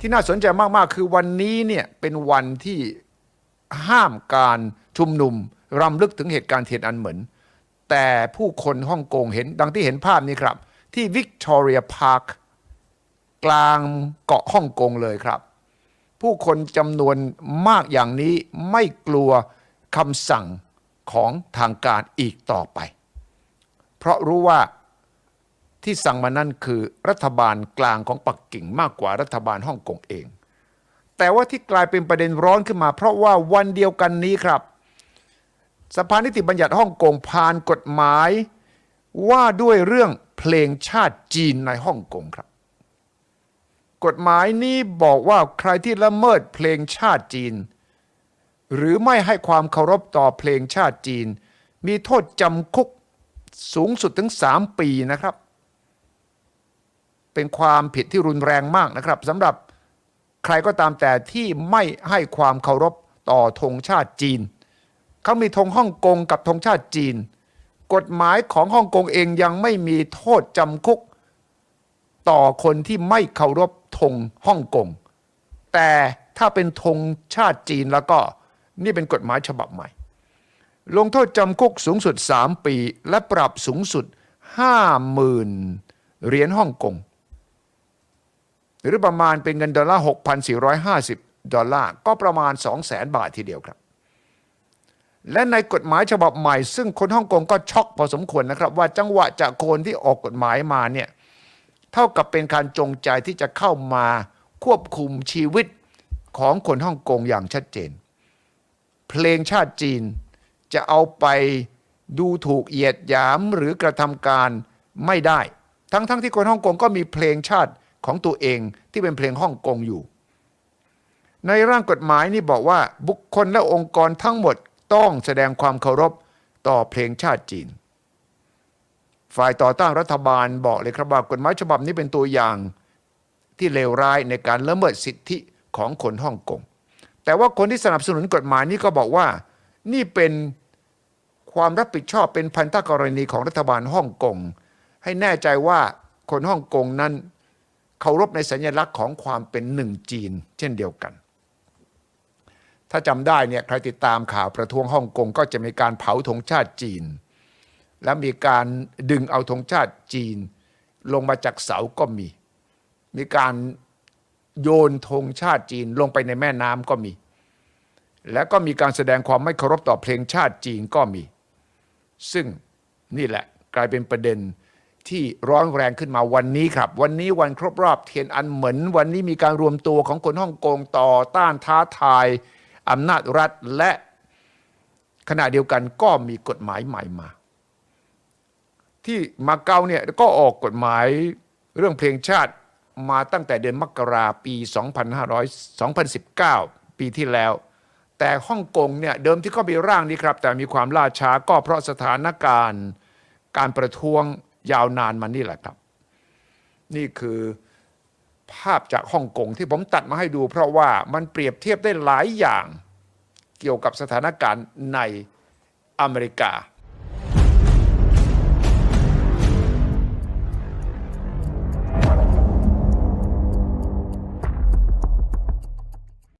ที่น่าสนใจมาก ๆ คือวันนี้เนี่ยเป็นวันที่ห้ามการชุมนุมรำลึกถึงเหตุการณ์เทียนอันเหมินแต่ผู้คนฮ่องกงเห็นดังที่เห็นภาพนี้ครับ ที่วิกตอเรียพาร์คกลางเกาะฮ่องกงเลยครับ ผู้คนจำนวนมากอย่างนี้ไม่กลัวคำสั่งของทางการอีกต่อไป เพราะรู้ว่า ที่สั่งมานั่นคือรัฐบาลกลางของปักกิ่งมากกว่ารัฐบาลฮ่องกงเอง แต่ว่าที่กลายเป็นประเด็นร้อนขึ้นมา เพราะว่าวันเดียวกันนี้ครับ สภานิติบัญญัติฮ่องกงผ่านกฎหมาย ว่าด้วยเรื่องเพลงชาติจีนในฮ่องกงครับ กฎหมายนี้บอกว่าใครที่ละเมิดเพลงชาติจีน หรือไม่ให้ความเคารพต่อเพลงชาติจีน มีโทษจำคุกสูงสุดถึง 3 ปีนะครับ เป็นความผิดที่รุนแรงมากนะครับสำหรับใครก็ตามแต่ที่ไม่ให้ความเคารพต่อธงชาติจีน เขามีธงฮ่องกงกับธงชาติจีน กฎหมายของฮ่องกงเองยังไม่มีโทษจำคุก ต่อคนที่ไม่เคารพธงฮ่องกง แต่ถ้าเป็นธงชาติจีนแล้วก็นี่เป็นกฎหมายฉบับใหม่ ลงโทษจำคุกสูงสุด 3 ปี และปรับสูงสุด 50,000เหรียญฮ่องกง หรือประมาณเป็นเงินดอลลาร์ 6,450 ดอลลาร์ ก็ประมาณ 200,000 บาททีเดียวครับ และในกฎหมายฉบับใหม่ ซึ่งคนฮ่องกงก็ช็อกพอสมควรนะครับ ว่าจังหวะจากโคนที่ออกกฎหมายมาเนี่ยเท่ากับเป็นการจงใจที่จะเข้ามาควบคุมชีวิตของคนฮ่องกงอย่างชัดเจน เพลงชาติจีนจะเอาไปดูถูกเหยียดหยามหรือกระทำการไม่ได้ ทั้งๆทที่คนฮ่องกงก็มีเพลงชาติ ของตัวเองที่เป็นเพลงฮ่องกงอยู่ ในร่างกฎหมายนี่บอกว่าบุคคลและองค์กรทั้งหมดต้องแสดงความเคารพต่อเพลงชาติจีน ฝ่ายต่อต้านรัฐบาลบอกเลยครับว่ากฎหมายฉบับนี้เป็นตัวอย่างที่เลวร้ายในการละเมิดสิทธิของคนฮ่องกง แต่ว่าคนที่สนับสนุนกฎหมายนี้ก็บอกว่านี่เป็นความรับผิดชอบเป็นพันธกรณีของรัฐบาลฮ่องกงให้แน่ใจว่าคนฮ่องกงนั้น เคารพในสัญลักษณ์ของความเป็นหนึ่งจีน เช่นเดียวกัน ถ้าจำได้เนี่ยใครติดตามข่าวประท้วงฮ่องกงก็จะมีการเผาธงชาติจีน และมีการดึงเอาธงชาติจีน ลงมาจากเสาก็มี มีการโยนธงชาติจีนลงไปในแม่น้ำก็มี และก็มีการแสดงความไม่เคารพต่อเพลงชาติจีนก็มี ซึ่งนี่แหละกลายเป็นประเด็น ที่ร้อนแรงขึ้นมาวันนี้ครับ วันนี้วันครบรอบเทียนอันเหมือนวันนี้มีการรวมตัวของคนฮ่องกงต่อต้านท้าทายอำนาจรัฐและขณะเดียวกันก็มีกฎหมายใหม่มา ที่มาเก๊าเนี่ยก็ออกกฎหมายเรื่องเพลงชาติมาตั้งแต่เดือนมกราปี 2500 2019 ปีที่แล้ว แต่ฮ่องกงเนี่ยเดิมที่เขามีร่างนี้ครับ แต่มีความล่าช้าก็เพราะสถานการณ์ การประท้วง ยาวนานมานี่แหละครับ นี่คือภาพจากฮ่องกงที่ผมตัดมาให้ดู เพราะว่ามันเปรียบเทียบได้หลายอย่างเกี่ยวกับสถานการณ์ในอเมริกา